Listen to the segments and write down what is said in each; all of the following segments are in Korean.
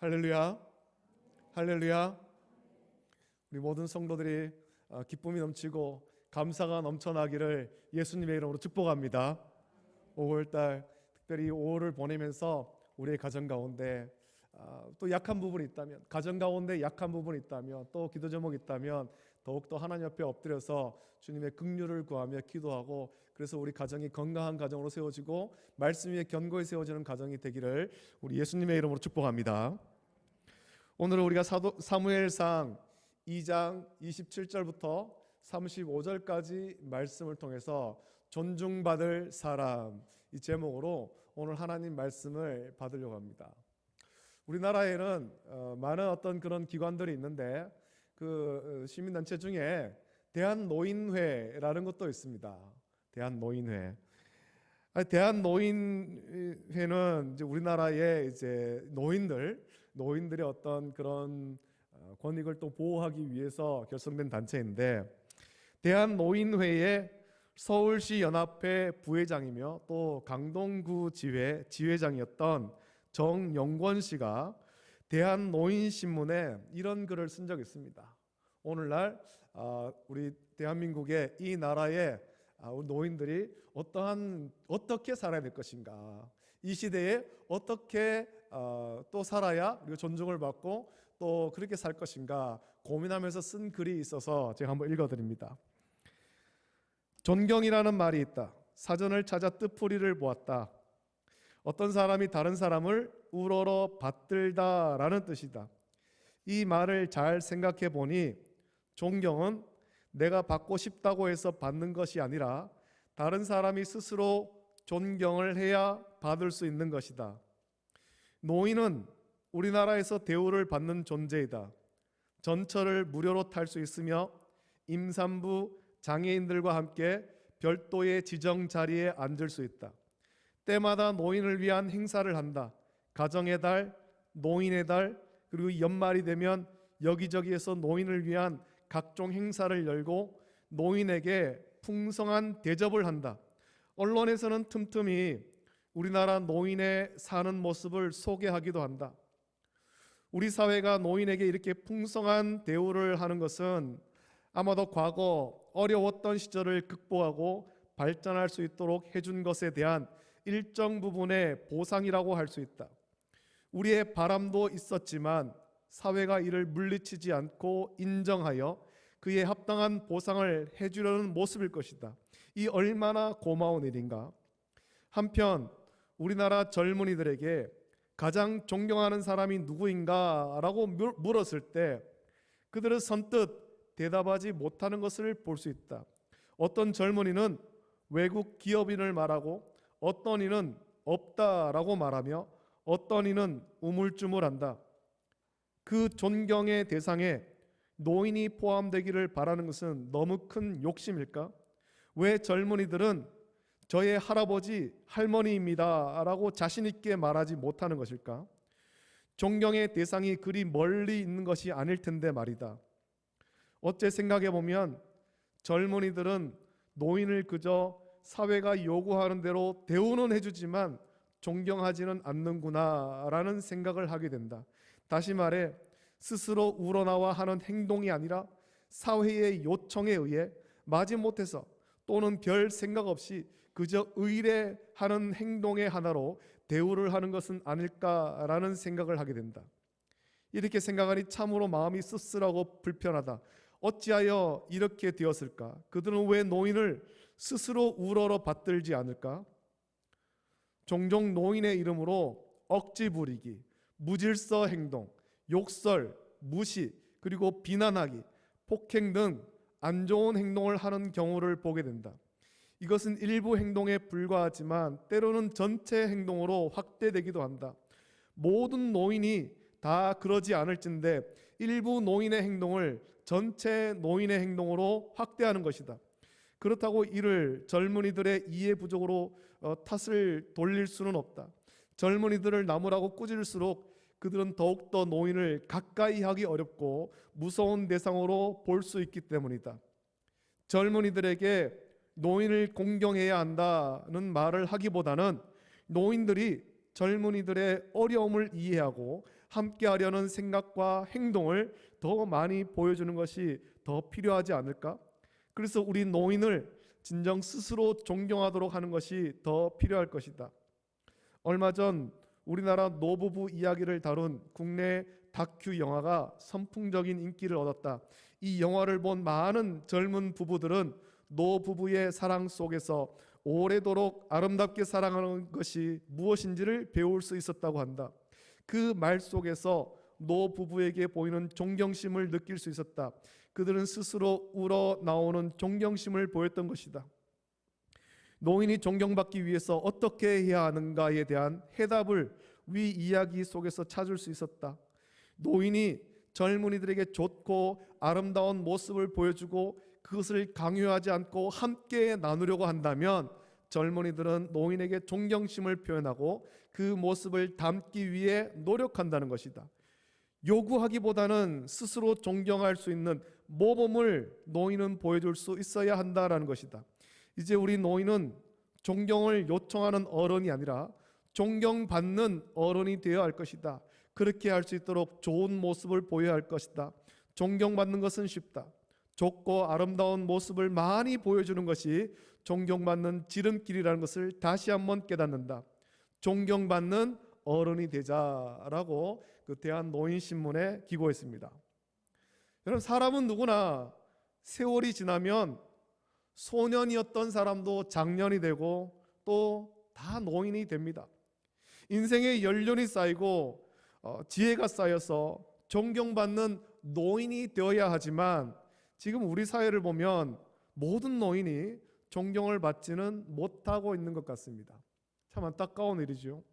할렐루야. 할렐루야. 우리 모든 성도들이 어, 기쁨이 넘치고 감사가 넘쳐나기를 예수님의 이름으로 축복합니다. 5월달 특별히 5월을 보내면서 우리의 가정 가운데 아, 또 약한 부분이 있다면 가정 가운데 약한 부분이 있다면 또 기도 제목이 있다면 더욱더 하나님 옆에 엎드려서 주님의 긍휼을 구하며 기도하고 그래서 우리 가정이 건강한 가정으로 세워지고 말씀 위에 견고히 세워지는 가정이 되기를 우리 예수님의 이름으로 축복합니다. 오늘은 우리가 사도, 사무엘상 2장 27절부터 35절까지 말씀을 통해서 존중받을 사람 이 제목으로 오늘 하나님 말씀을 받으려고 합니다. 우리나라에는 어, 많은 어떤 그런 기관들이 있는데 그 어, 시민단체 중에 대한노인회라는 것도 있습니다. 대한노인회. 아니, 대한노인회는 이제 우리나라의 이제 노인들, 노인들의 어떤 그런 어, 권익을 또 보호하기 위해서 결성된 단체인데 대한노인회의 서울시 연합회 부회장이며 또 강동구 지회 지회장이었던 정영권 씨가 대한 노인신문에 이런 글을 쓴 적이 있습니다. 오늘날 아, 우리 대한민국의 이 나라의 아, 노인들이 어떠한 어떻게 살아야 될 것인가, 이 시대에 어떻게 어, 또 살아야 그리고 존중을 받고 또 그렇게 살 것인가 고민하면서 쓴 글이 있어서 제가 한번 읽어드립니다. 존경이라는 말이 있다. 사전을 찾아 뜻풀이를 보았다. 어떤 사람이 다른 사람을 우러러 받들다 라는 뜻이다. 이 말을 잘 생각해 보니 존경은 내가 받고 싶다고 해서 받는 것이 아니라 다른 사람이 스스로 존경을 해야 받을 수 있는 것이다. 노인은 우리나라에서 대우를 받는 존재이다. 전철을 무료로 탈 수 있으며 임산부 장애인들과 함께 별도의 지정 자리에 앉을 수 있다. 때마다 노인을 위한 행사를 한다. 가정의 달, 노인의 달, 그리고 연말이 되면 여기저기에서 노인을 위한 각종 행사를 열고 노인에게 풍성한 대접을 한다. 언론에서는 틈틈이 우리나라 노인의 사는 모습을 소개하기도 한다. 우리 사회가 노인에게 이렇게 풍성한 대우를 하는 것은 아마도 과거 어려웠던 시절을 극복하고 발전할 수 있도록 해준 것에 대한 일정 부분의 보상이라고 할 수 있다. 우리의 바람도 있었지만 사회가 이를 물리치지 않고 인정하여 그에 합당한 보상을 해주려는 모습일 것이다. 이 얼마나 고마운 일인가. 한편 우리나라 젊은이들에게 가장 존경하는 사람이 누구인가 라고 물었을 때 그들은 선뜻 대답하지 못하는 것을 볼 수 있다. 어떤 젊은이는 외국 기업인을 말하고 어떤 이는 없다라고 말하며 어떤 이는 우물쭈물한다. 그 존경의 대상에 노인이 포함되기를 바라는 것은 너무 큰 욕심일까? 왜 젊은이들은 저의 할아버지, 할머니입니다. 라고 자신있게 말하지 못하는 것일까? 존경의 대상이 그리 멀리 있는 것이 아닐 텐데 말이다. 어째 생각해 보면 젊은이들은 노인을 그저 사회가 요구하는 대로 대우는 해주지만 존경하지는 않는구나라는 생각을 하게 된다. 다시 말해 스스로 우러나와 하는 행동이 아니라 사회의 요청에 의해 마지못해서 또는 별 생각 없이 그저 의뢰하는 행동의 하나로 대우를 하는 것은 아닐까라는 생각을 하게 된다. 이렇게 생각하니 참으로 마음이 씁쓸하고 불편하다. 어찌하여 이렇게 되었을까? 그들은 왜 노인을 스스로 우러러 받들지 않을까? 종종 노인의 이름으로 억지 부리기, 무질서 행동, 욕설, 무시, 그리고 비난하기, 폭행 등 안 좋은 행동을 하는 경우를 보게 된다. 이것은 일부 행동에 불과하지만 때로는 전체 행동으로 확대되기도 한다. 모든 노인이 다 그러지 않을진데 일부 노인의 행동을 전체 노인의 행동으로 확대하는 것이다. 그렇다고 이를 젊은이들의 이해 부족으로 어, 탓을 돌릴 수는 없다. 젊은이들을 나무라고 꾸질수록 그들은 더욱더 노인을 가까이 하기 어렵고 무서운 대상으로 볼 수 있기 때문이다. 젊은이들에게 노인을 공경해야 한다는 말을 하기보다는 노인들이 젊은이들의 어려움을 이해하고 함께하려는 생각과 행동을 더 많이 보여주는 것이 더 필요하지 않을까? 그래서 우리 노인을 진정 스스로 존경하도록 하는 것이 더 필요할 것이다. 얼마 전 우리나라 노부부 이야기를 다룬 국내 다큐 영화가 선풍적인 인기를 얻었다. 이 영화를 본 많은 젊은 부부들은 노부부의 사랑 속에서 오래도록 아름답게 사랑하는 것이 무엇인지를 배울 수 있었다고 한다. 그 말 속에서 노 부부에게 보이는 존경심을 느낄 수 있었다. 그들은 스스로 우러 나오는 존경심을 보였던 것이다. 노인이 존경받기 위해서 어떻게 해야 하는가에 대한 해답을 위 이야기 속에서 찾을 수 있었다. 노인이 젊은이들에게 좋고 아름다운 모습을 보여주고 그것을 강요하지 않고 함께 나누려고 한다면 젊은이들은 노인에게 존경심을 표현하고 그 모습을 담기 위해 노력한다는 것이다. 요구하기보다는 스스로 존경할 수 있는 모범을 노인은 보여줄 수 있어야 한다라는 것이다. 이제 우리 노인은 존경을 요청하는 어른이 아니라 존경받는 어른이 되어야 할 것이다. 그렇게 할 수 있도록 좋은 모습을 보여야 할 것이다. 존경받는 것은 쉽다. 좋고 아름다운 모습을 많이 보여주는 것이 존경받는 지름길이라는 것을 다시 한번 깨닫는다. 존경받는 어른이 되자라고 그 대한 노인 신문에 기고했습니다. 여러분 사람은 누구나 세월이 지나면 소년이었던 사람도 장년이 되고 또 다 노인이 됩니다. 인생의 연륜이 쌓이고 어, 지혜가 쌓여서 존경받는 노인이 되어야 하지만 지금 우리 사회를 보면 모든 노인이 존경을 받지는 못하고 있는 것 같습니다. 참 안타까운 일이죠.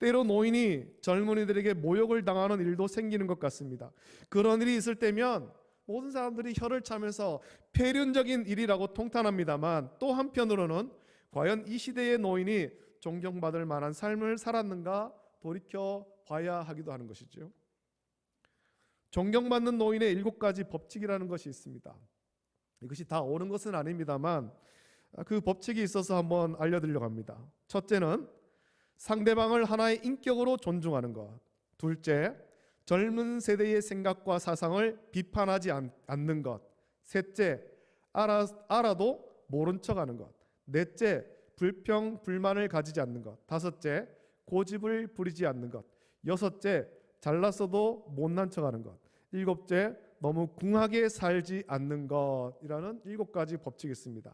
때로 노인이 젊은이들에게 모욕을 당하는 일도 생기는 것 같습니다. 그런 일이 있을 때면 모든 사람들이 혀를 차면서 폐륜적인 일이라고 통탄합니다만 또 한편으로는 과연 이 시대의 노인이 존경받을 만한 삶을 살았는가 돌이켜 봐야 하기도 하는 것이죠. 존경받는 노인의 일곱 가지 법칙이라는 것이 있습니다. 이것이 다 옳은 것은 아닙니다만 그 법칙이 있어서 한번 알려드리려고 합니다. 첫째는 상대방을 하나의 인격으로 존중하는 것. 둘째, 젊은 세대의 생각과 사상을 비판하지 않, 않는 것. 셋째, 알아, 알아도 모른 척 하는 것. 넷째, 불평 불만을 가지지 않는 것. 다섯째, 고집을 부리지 않는 것. 여섯째, 잘났어도 못난 척 하는 것. 일곱째, 너무 궁하게 살지 않는 것이라는 일곱 가지 법칙이 있습니다.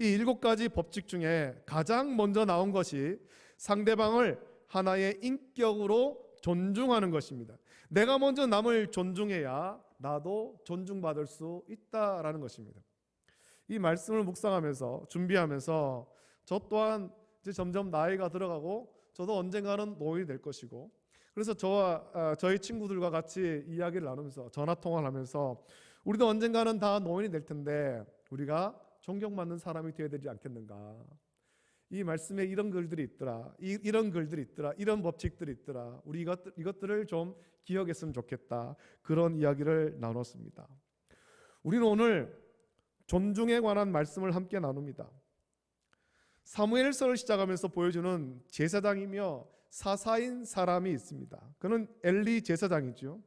이 일곱 가지 법칙 중에 가장 먼저 나온 것이 상대방을 하나의 인격으로 존중하는 것입니다. 내가 먼저 남을 존중해야 나도 존중받을 수 있다라는 것입니다. 이 말씀을 묵상하면서 준비하면서 저 또한 이제 점점 나이가 들어가고 저도 언젠가는 노인이 될 것이고 그래서 저와 아, 저희 친구들과 같이 이야기를 나누면서 전화 통화를 하면서 우리도 언젠가는 다 노인이 될 텐데 우리가 존경받는 사람이 되어야 되지 않겠는가? 이 말씀에 이런 글들이 있더라. 이, 이런 글들이 있더라. 이런 법칙들이 있더라. 우리 이것, 이것들을 좀 기억했으면 좋겠다. 그런 이야기를 나눴습니다. 우리는 오늘 존중에 관한 말씀을 함께 나눕니다. 사무엘서를 시작하면서 보여주는 제사장이며 사사인 사람이 있습니다. 그는 엘리 제사장이죠.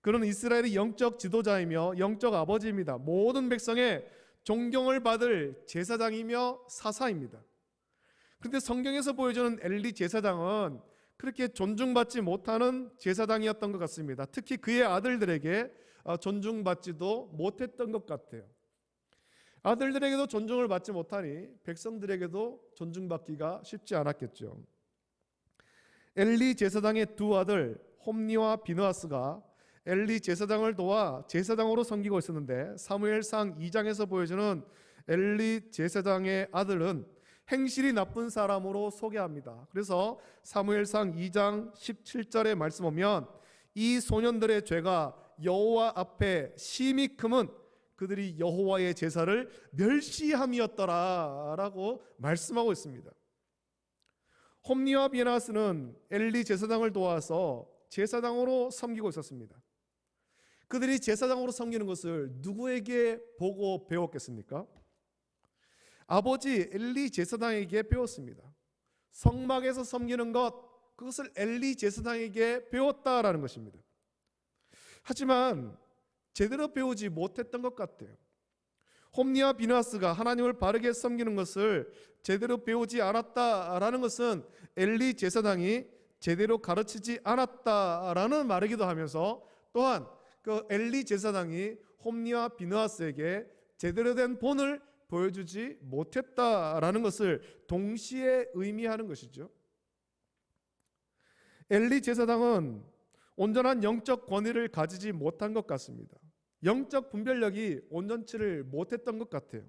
그는 이스라엘의 영적 지도자이며 영적 아버지입니다. 모든 백성의 존경을 받을 제사장이며 사사입니다. 그런데 성경에서 보여주는 엘리 제사장은 그렇게 존중받지 못하는 제사장이었던 것 같습니다. 특히 그의 아들들에게 어, 존중받지도 못했던 것 같아요. 아들들에게도 존중을 받지 못하니 백성들에게도 존중받기가 쉽지 않았겠죠. 엘리 제사장의 두 아들 홈니와 비느하스가 엘리 제사장을 도와 제사장으로 섬기고 있었는데 사무엘상 2장에서 보여주는 엘리 제사장의 아들은 행실이 나쁜 사람으로 소개합니다. 그래서 사무엘상 2장 17절의 말씀 보면 이 소년들의 죄가 여호와 앞에 심히 크면 그들이 여호와의 제사를 멸시함이었더라라고 말씀하고 있습니다. 홈니와 비나스는 엘리 제사장을 도와서 제사장으로 섬기고 있었습니다. 그들이 제사장으로 섬기는 것을 누구에게 보고 배웠겠습니까? 아버지 엘리 제사장에게 배웠습니다. 성막에서 섬기는 것 그것을 엘리 제사장에게 배웠다라는 것입니다. 하지만 제대로 배우지 못했던 것 같아요. 홈니와 비나스가 하나님을 바르게 섬기는 것을 제대로 배우지 않았다라는 것은 엘리 제사장이 제대로 가르치지 않았다라는 말이기도 하면서 또한 그 엘리 제사장이 홈니와 비나스에게 제대로 된 본을 보여주지 못했다라는 것을 동시에 의미하는 것이죠. 엘리 제사장은 온전한 영적 권위를 가지지 못한 것 같습니다. 영적 분별력이 온전치를 못했던 것 같아요.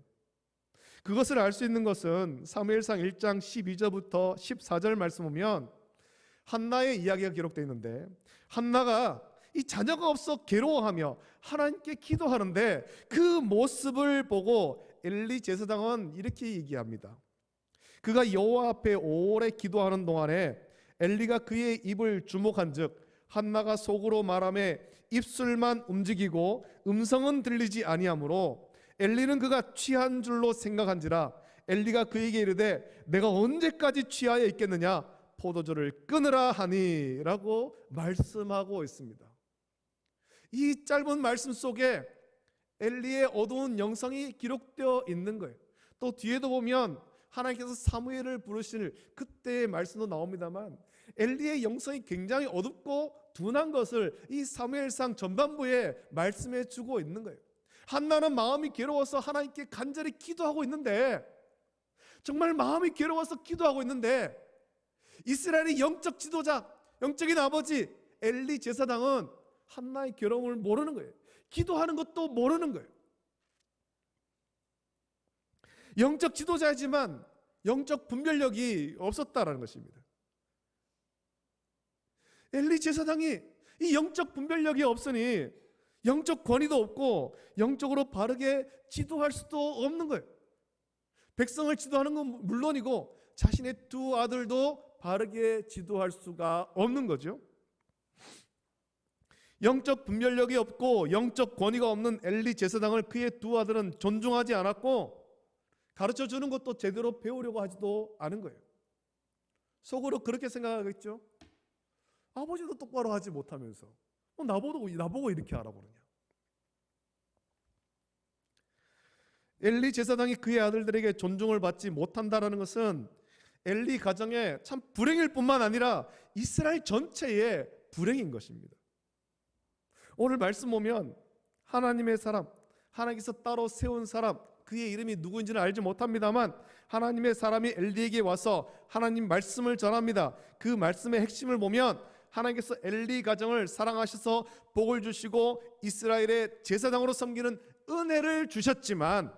그것을 알 수 있는 것은 사무엘상 1장 12절부터 14절 말씀 보면 한나의 이야기가 기록되어 있는데 한나가 이 자녀가 없어 괴로워하며 하나님께 기도하는데 그 모습을 보고 엘리 제사장은 이렇게 얘기합니다. 그가 여호와 앞에 오래 기도하는 동안에 엘리가 그의 입을 주목한즉 한나가 속으로 말하며 입술만 움직이고 음성은 들리지 아니하므로 엘리는 그가 취한 줄로 생각한지라 엘리가 그에게 이르되 내가 언제까지 취하여 있겠느냐 포도주를 끊으라 하니라고 말씀하고 있습니다. 이 짧은 말씀 속에 엘리의 어두운 영성이 기록되어 있는 거예요. 또 뒤에도 보면 하나님께서 사무엘을 부르실 그때의 말씀도 나옵니다만 엘리의 영성이 굉장히 어둡고 둔한 것을 이 사무엘상 전반부에 말씀해 주고 있는 거예요. 한나는 마음이 괴로워서 하나님께 간절히 기도하고 있는데 정말 마음이 괴로워서 기도하고 있는데 이스라엘의 영적 지도자, 영적인 아버지 엘리 제사장은 한나의 괴로움을 모르는 거예요. 기도하는 것도 모르는 거예요. 영적 지도자이지만 영적 분별력이 없었다라는 것입니다. 엘리 제사장이 이 영적 분별력이 없으니 영적 권위도 없고 영적으로 바르게 지도할 수도 없는 거예요. 백성을 지도하는 건 물론이고 자신의 두 아들도 바르게 지도할 수가 없는 거죠. 영적 분별력이 없고 영적 권위가 없는 엘리 제사장을 그의 두 아들은 존중하지 않았고 가르쳐 주는 것도 제대로 배우려고 하지도 않은 거예요. 속으로 그렇게 생각하겠죠. 아버지도 똑바로 하지 못하면서 어, 나보고 나보고 이렇게 알아보느냐. 엘리 제사장이 그의 아들들에게 존중을 받지 못한다라는 것은 엘리 가정의 참 불행일 뿐만 아니라 이스라엘 전체의 불행인 것입니다. 오늘 말씀 보면 하나님의 사람, 하나님께서 따로 세운 사람, 그의 이름이 누구인지는 알지 못합니다만 하나님의 사람이 엘리에게 와서 하나님 말씀을 전합니다. 그 말씀의 핵심을 보면 하나님께서 엘리 가정을 사랑하셔서 복을 주시고 이스라엘의 제사장으로 섬기는 은혜를 주셨지만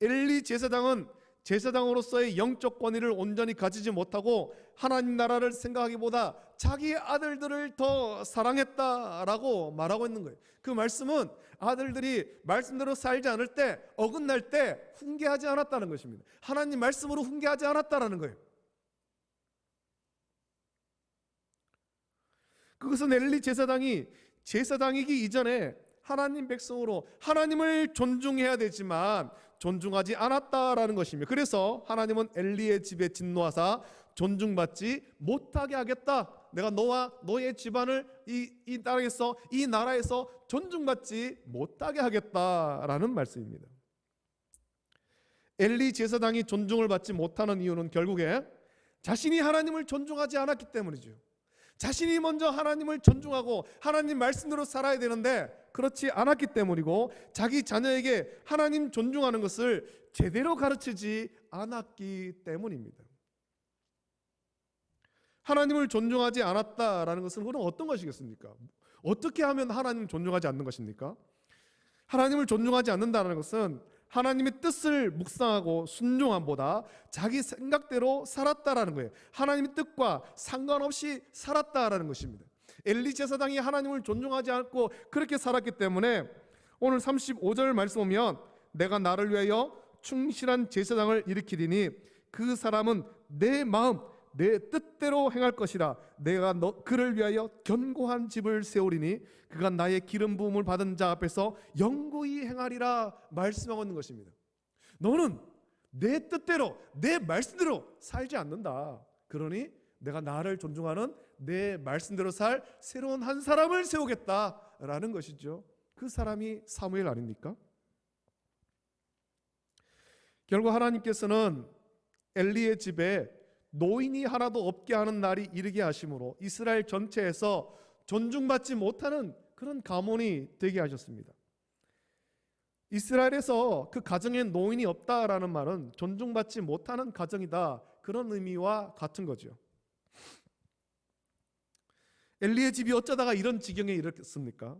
엘리 제사장은 제사장으로서의 영적 권위를 온전히 가지지 못하고 하나님 나라를 생각하기보다 자기 아들들을 더 사랑했다라고 말하고 있는 거예요. 그 말씀은 아들들이 말씀대로 살지 않을 때 어긋날 때 훈계하지 않았다는 것입니다. 하나님 말씀으로 훈계하지 않았다라는 거예요. 그것은 엘리 제사장이 제사장이기 이전에 하나님 백성으로 하나님을 존중해야 되지만 존중하지 않았다라는 것입니다. 그래서 하나님은 엘리의 집에 진노하사 존중받지 못하게 하겠다. 내가 너와 너의 집안을 이, 이 땅에서 이 나라에서 존중받지 못하게 하겠다라는 말씀입니다. 엘리 제사장이 존중을 받지 못하는 이유는 결국에 자신이 하나님을 존중하지 않았기 때문이죠. 자신이 먼저 하나님을 존중하고 하나님 말씀대로 살아야 되는데 그렇지 않았기 때문이고 자기 자녀에게 하나님 존중하는 것을 제대로 가르치지 않았기 때문입니다. 하나님을 존중하지 않았다라는 것은 그럼 어떤 것이겠습니까? 어떻게 하면 하나님을 존중하지 않는 것입니까? 하나님을 존중하지 않는다는 것은 하나님의 뜻을 묵상하고 순종함보다 자기 생각대로 살았다라는 거예요. 하나님의 뜻과 상관없이 살았다라는 것입니다. 엘리 제사장이 하나님을 존중하지 않고 그렇게 살았기 때문에 오늘 35절 말씀 보면 내가 나를 위하여 충실한 제사장을 일으키리니 그 사람은 내 마음 내 뜻대로 행할 것이라 내가 너 그를 위하여 견고한 집을 세우리니 그가 나의 기름 부음을 받은 자 앞에서 영구히 행하리라 말씀하고 있는 것입니다. 너는 내 뜻대로 내 말씀대로 살지 않는다. 그러니 내가 나를 존중하는 내 말씀대로 살 새로운 한 사람을 세우겠다라는 것이죠. 그 사람이 사무엘 아닙니까? 결국 하나님께서는 엘리의 집에 노인이 하나도 없게 하는 날이 이르게 하심으로 이스라엘 전체에서 존중받지 못하는 그런 가문이 되게 하셨습니다. 이스라엘에서 그 가정에 노인이 없다라는 말은 존중받지 못하는 가정이다 그런 의미와 같은 거죠. 엘리의 집이 어쩌다가 이런 지경에 이르겠습니까?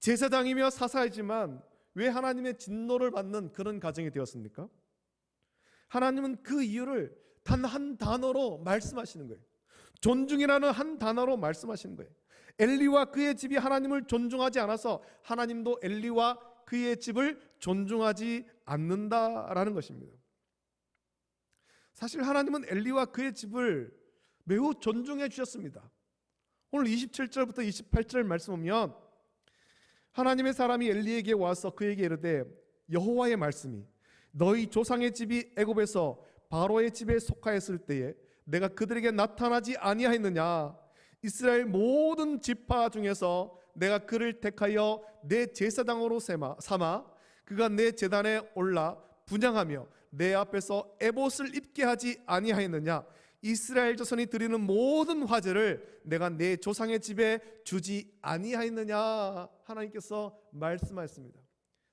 제사장이며 사사이지만 왜 하나님의 진노를 받는 그런 가정이 되었습니까? 하나님은 그 이유를 단 한 단어로 말씀하시는 거예요. 존중이라는 한 단어로 말씀하시는 거예요. 엘리와 그의 집이 하나님을 존중하지 않아서 하나님도 엘리와 그의 집을 존중하지 않는다라는 것입니다. 사실 하나님은 엘리와 그의 집을 매우 존중해 주셨습니다. 오늘 27절부터 28절 말씀 보면 하나님의 사람이 엘리에게 와서 그에게 이르되 여호와의 말씀이 너희 조상의 집이 애굽에서 바로의 집에 속하였을 때에 내가 그들에게 나타나지 아니하였느냐? 이스라엘 모든 지파 중에서 내가 그를 택하여 내 제사장으로 삼아, 그가 내 제단에 올라 분양하며 내 앞에서 에봇을 입게 하지 아니하였느냐? 이스라엘 자손이 드리는 모든 화제를 내가 내 조상의 집에 주지 아니하였느냐? 하나님께서 말씀하셨습니다.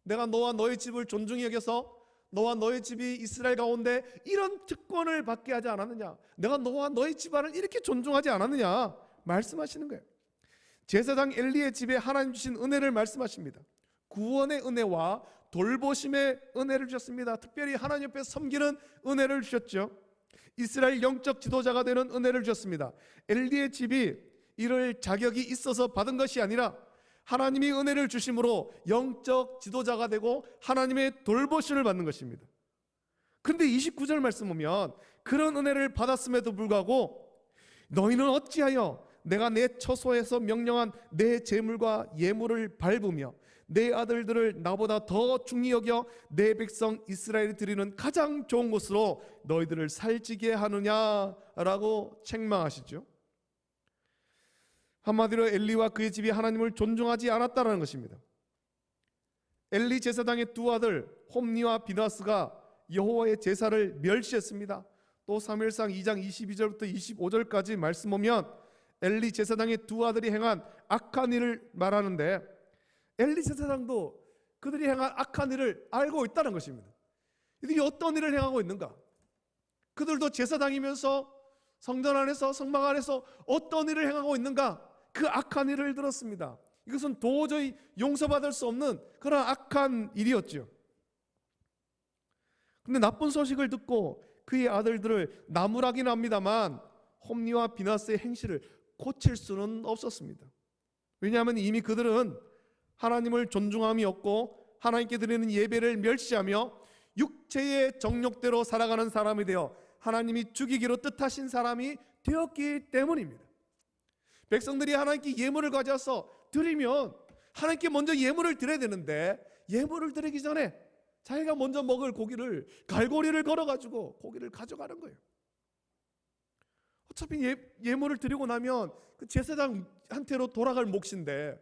내가 너와 너의 집을 존중히 여겨서 너와 너의 집이 이스라엘 가운데 이런 특권을 받게 하지 않았느냐? 내가 너와 너의 집안을 이렇게 존중하지 않았느냐? 말씀하시는 거예요. 제사장 엘리의 집에 하나님 주신 은혜를 말씀하십니다. 구원의 은혜와 돌보심의 은혜를 주셨습니다. 특별히 하나님 옆에 섬기는 은혜를 주셨죠. 이스라엘 영적 지도자가 되는 은혜를 주셨습니다. 엘리의 집이 이럴 자격이 있어서 받은 것이 아니라 하나님이 은혜를 주심으로 영적 지도자가 되고 하나님의 돌보심을 받는 것입니다. 근데 29절 말씀 보면 그런 은혜를 받았음에도 불구하고 너희는 어찌하여 내가 내 처소에서 명령한 내 재물과 예물을 밟으며 내 아들들을 나보다 더 중히 여겨 내 백성 이스라엘이 드리는 가장 좋은 곳으로 너희들을 살찌게 하느냐라고 책망하시죠. 한마디로 엘리와 그의 집이 하나님을 존중하지 않았다는 것입니다. 엘리 제사장의 두 아들 홈니와 비나스가 여호와의 제사를 멸시했습니다. 또 사무엘상 2장 22절부터 25절까지 말씀 보면 엘리 제사장의 두 아들이 행한 악한 일을 말하는데 엘리 제사장도 그들이 행한 악한 일을 알고 있다는 것입니다. 이들이 어떤 일을 행하고 있는가? 그들도 제사장이면서 성전 안에서 성막 안에서 어떤 일을 행하고 있는가? 그 악한 일을 들었습니다. 이것은 도저히 용서받을 수 없는 그런 악한 일이었죠. 근데 나쁜 소식을 듣고 그의 아들들을 나무라긴 합니다만 홈니와 비나스의 행실을 고칠 수는 없었습니다. 왜냐하면 이미 그들은 하나님을 존중함이 없고 하나님께 드리는 예배를 멸시하며 육체의 정욕대로 살아가는 사람이 되어 하나님이 죽이기로 뜻하신 사람이 되었기 때문입니다. 백성들이 하나님께 예물을 가져서 드리면 하나님께 먼저 예물을 드려야 되는데 예물을 드리기 전에 자기가 먼저 먹을 고기를 갈고리를 걸어가지고 고기를 가져가는 거예요. 어차피 예, 예물을 드리고 나면 그 제사장한테로 돌아갈 몫인데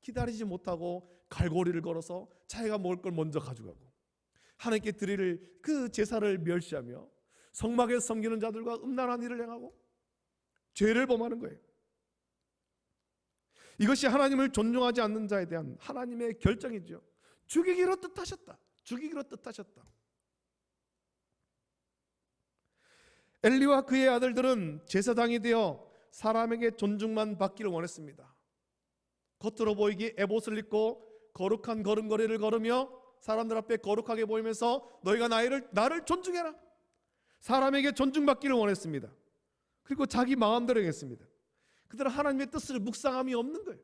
기다리지 못하고 갈고리를 걸어서 자기가 먹을 걸 먼저 가져가고 하나님께 드릴 그 제사를 멸시하며 성막에 섬기는 자들과 음란한 일을 행하고 죄를 범하는 거예요. 이것이 하나님을 존중하지 않는 자에 대한 하나님의 결정이죠. 죽이기로 뜻하셨다. 죽이기로 뜻하셨다. 엘리와 그의 아들들은 제사장이 되어 사람에게 존중만 받기를 원했습니다. 겉으로 보이기 에봇을 입고 거룩한 걸음걸이를 걸으며 사람들 앞에 거룩하게 보이면서 너희가 나를 나를 존중해라. 사람에게 존중받기를 원했습니다. 그리고 자기 마음대로 했습니다. 그들은 하나님의 뜻을 묵상함이 없는 거예요.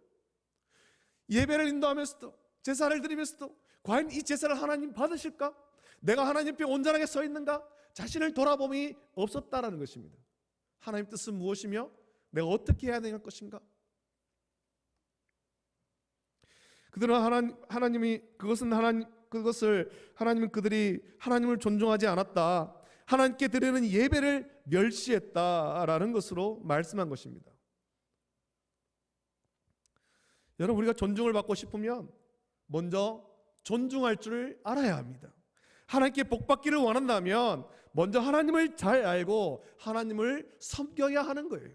예배를 인도하면서도 제사를 드리면서도 과연 이 제사를 하나님 받으실까? 내가 하나님 앞에 온전하게 서 있는가? 자신을 돌아봄이 없었다라는 것입니다. 하나님 뜻은 무엇이며 내가 어떻게 해야 될 것인가? 그들은 하나님, 하나님이 그것은 하나님 그것을 하나님은 그들이 하나님을 존중하지 않았다. 하나님께 드리는 예배를 멸시했다라는 것으로 말씀한 것입니다. 여러분 우리가 존중을 받고 싶으면 먼저 존중할 줄을 알아야 합니다. 하나님께 복 받기를 원한다면 먼저 하나님을 잘 알고 하나님을 섬겨야 하는 거예요.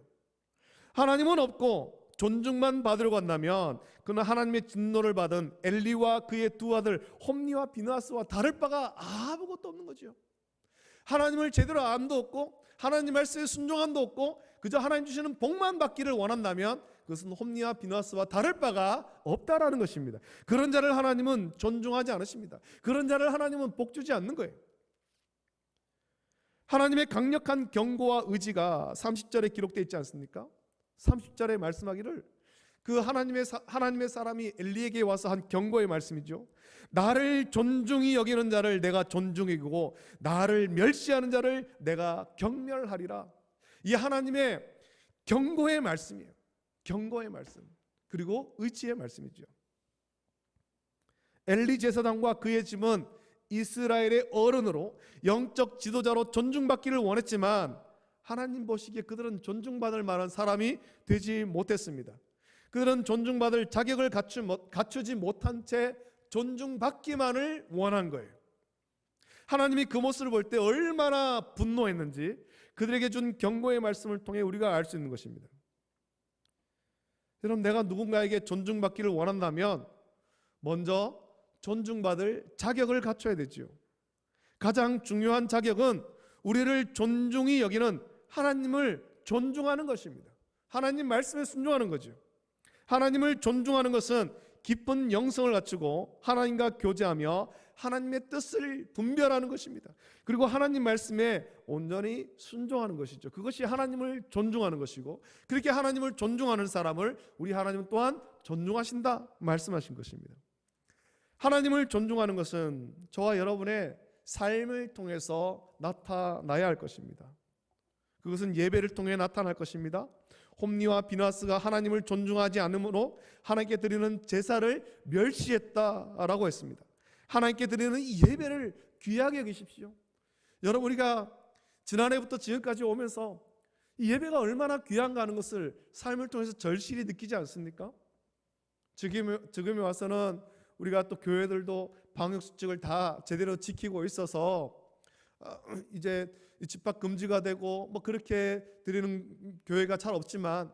하나님은 없고 존중만 받으려고 한다면 그는 하나님의 진노를 받은 엘리와 그의 두 아들 홈니와 비나스와 다를 바가 아무것도 없는 거죠. 하나님을 제대로 암도 없고 하나님 말씀에 순종함도 없고 그저 하나님 주시는 복만 받기를 원한다면 그것은 홈니와 비나스와 다를 바가 없다라는 것입니다. 그런 자를 하나님은 존중하지 않으십니다. 그런 자를 하나님은 복 주지 않는 거예요. 하나님의 강력한 경고와 의지가 30절에 기록되어 있지 않습니까? 30절에 말씀하기를 그 하나님의 사, 하나님의 사람이 엘리에게 와서 한 경고의 말씀이죠. 나를 존중히 여기는 자를 내가 존중이고 나를 멸시하는 자를 내가 경멸하리라. 이 하나님의 경고의 말씀이에요. 경고의 말씀. 그리고 의지의 말씀이죠. 엘리 제사장과 그의 짐은 이스라엘의 어른으로 영적 지도자로 존중받기를 원했지만 하나님 보시기에 그들은 존중받을 만한 사람이 되지 못했습니다. 그들은 존중받을 자격을 갖추, 못- 갖추지 못한 채 존중받기만을 원한 거예요. 하나님이 그 모습을 볼 때 얼마나 분노했는지 그들에게 준 경고의 말씀을 통해 우리가 알 수 있는 것입니다. 여러분 내가 누군가에게 존중받기를 원한다면 먼저 존중받을 자격을 갖춰야 되지요. 가장 중요한 자격은 우리를 존중히 여기는 하나님을 존중하는 것입니다. 하나님 말씀에 순종하는 거죠. 하나님을 존중하는 것은 깊은 영성을 갖추고 하나님과 교제하며 하나님의 뜻을 분별하는 것입니다. 그리고 하나님 말씀에 온전히 순종하는 것이죠. 그것이 하나님을 존중하는 것이고 그렇게 하나님을 존중하는 사람을 우리 하나님은 또한 존중하신다 말씀하신 것입니다. 하나님을 존중하는 것은 저와 여러분의 삶을 통해서 나타나야 할 것입니다. 그것은 예배를 통해 나타날 것입니다. 홈니와 비나스가 하나님을 존중하지 않으므로 하나님께 드리는 제사를 멸시했다라고 했습니다. 하나님께 드리는 이 예배를 귀하게 여기십시오. 여러분 우리가 지난해부터 지금까지 오면서 이 예배가 얼마나 귀한가 하는 것을 삶을 통해서 절실히 느끼지 않습니까? 지금 지금에 와서는 우리가 또 교회들도 방역 수칙을 다 제대로 지키고 있어서 아, 이제 집합 금지가 되고 뭐 그렇게 드리는 교회가 잘 없지만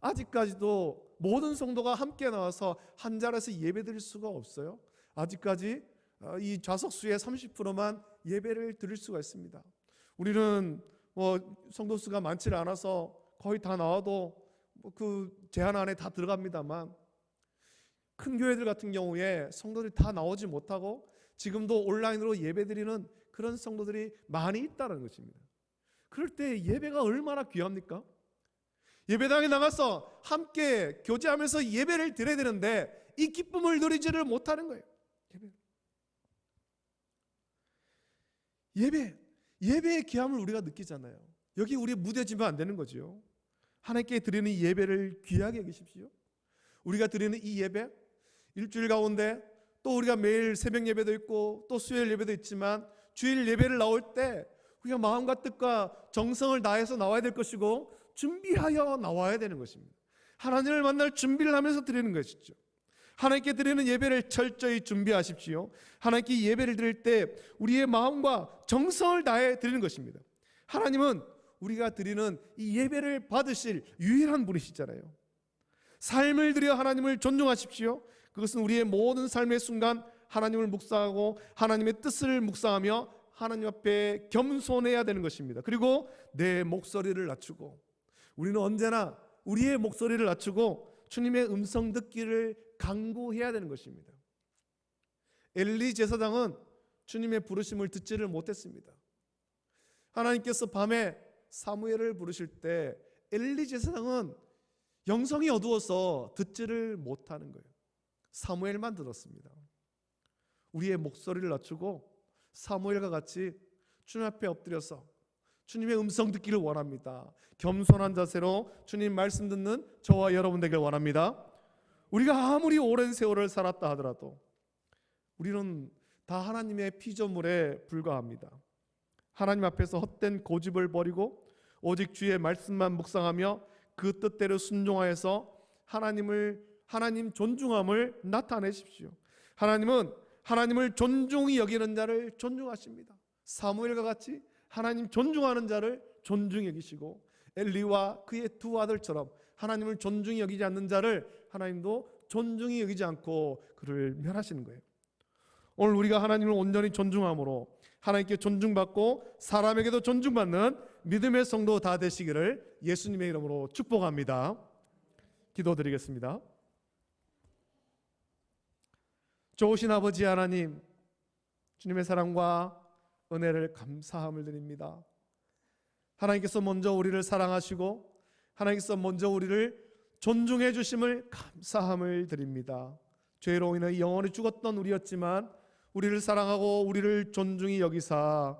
아직까지도 모든 성도가 함께 나와서 한 자리에서 예배 드릴 수가 없어요. 아직까지 어, 이 좌석수의 30%만 예배를 드릴 수가 있습니다. 우리는 뭐 성도 수가 많지 않아서 거의 다 나와도 뭐그 제한 안에 다 들어갑니다만 큰 교회들 같은 경우에 성도들이 다 나오지 못하고 지금도 온라인으로 예배드리는 그런 성도들이 많이 있다는 것입니다. 그럴 때 예배가 얼마나 귀합니까? 예배당에 나가서 함께 교제하면서 예배를 드려야 되는데 이 기쁨을 누리지를 못하는 거예요. 예배. 예배, 예배의 귀함을 우리가 느끼잖아요. 여기 우리 무뎌지면 안 되는 거죠. 하나님께 드리는 이 예배를 귀하게 여기십시오. 우리가 드리는 이 예배, 일주일 가운데 또 우리가 매일 새벽 예배도 있고 또 수요일 예배도 있지만 주일 예배를 나올 때 우리가 마음과 뜻과 정성을 다해서 나와야 될 것이고 준비하여 나와야 되는 것입니다. 하나님을 만날 준비를 하면서 드리는 것이죠. 하나님께 드리는 예배를 철저히 준비하십시오. 하나님께 예배를 드릴 때 우리의 마음과 정성을 다해 드리는 것입니다. 하나님은 우리가 드리는 이 예배를 받으실 유일한 분이시잖아요. 삶을 들여 하나님을 존중하십시오. 그것은 우리의 모든 삶의 순간 하나님을 묵상하고 하나님의 뜻을 묵상하며 하나님 앞에 겸손해야 되는 것입니다. 그리고 내 목소리를 낮추고 우리는 언제나 우리의 목소리를 낮추고 주님의 음성 듣기를 강구해야 되는 것입니다. 엘리 제사장은 주님의 부르심을 듣지를 못했습니다. 하나님께서 밤에 사무엘을 부르실 때 엘리 제사장은 영성이 어두워서 듣지를 못하는 거예요. 사무엘만 들었습니다. 우리의 목소리를 낮추고 사무엘과 같이 주님 앞에 엎드려서 주님의 음성 듣기를 원합니다. 겸손한 자세로 주님 말씀 듣는 저와 여러분 되길 원합니다. 우리가 아무리 오랜 세월을 살았다 하더라도 우리는 다 하나님의 피조물에 불과합니다. 하나님 앞에서 헛된 고집을 버리고 오직 주의 말씀만 묵상하며 그 뜻대로 순종하여서 하나님을 하나님 존중함을 나타내십시오. 하나님은 하나님을 존중히 여기는 자를 존중하십니다. 사무엘과 같이 하나님 존중하는 자를 존중히 여기시고 엘리와 그의 두 아들처럼 하나님을 존중히 여기지 않는 자를 하나님도 존중히 여기지 않고 그를 멸하시는 거예요. 오늘 우리가 하나님을 온전히 존중함으로 하나님께 존중받고 사람에게도 존중받는 믿음의 성도 다 되시기를 예수님의 이름으로 축복합니다. 기도드리겠습니다. 좋으신 아버지 하나님, 주님의 사랑과 은혜를 감사함을 드립니다. 하나님께서 먼저 우리를 사랑하시고 하나님께서 먼저 우리를 존중해 주심을 감사함을 드립니다. 죄로 인해 영원히 죽었던 우리였지만 우리를 사랑하고 우리를 존중히 여기사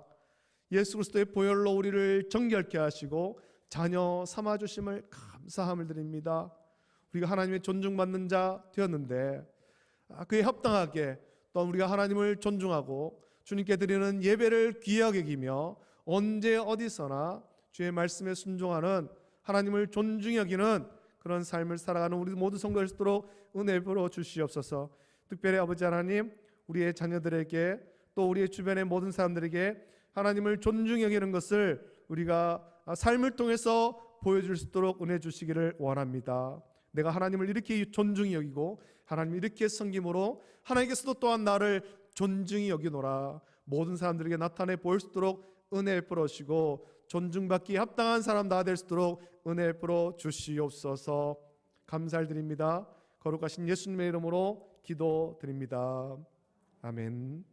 예수 그리스도의 보혈로 우리를 정결케 하시고 자녀 삼아 주심을 감사함을 드립니다. 우리가 하나님의 존중받는 자 되었는데 아, 그에 합당하게 또 우리가 하나님을 존중하고 주님께 드리는 예배를 귀하게 여기며 언제 어디서나 주의 말씀에 순종하는 하나님을 존중히 여기는 그런 삶을 살아가는 우리 모두 성도될 수 있도록 은혜 베풀어 주시옵소서. 특별히 아버지 하나님 우리의 자녀들에게 또 우리의 주변의 모든 사람들에게 하나님을 존중히 여기는 것을 우리가 삶을 통해서 보여줄 수 있도록 은혜 주시기를 원합니다. 내가 하나님을 이렇게 존중히 여기고 하나님 이렇게 섬김으로 하나님께서도 또한 나를 존중히 여기노라 모든 사람들에게 나타내 보일 수 있도록 은혜 베풀어시고 존중받기 합당한 사람 다될수 있도록 은혜 베풀어 주시옵소서 감사를 드립니다. 거룩하신 예수님의 이름으로 기도드립니다. 아멘.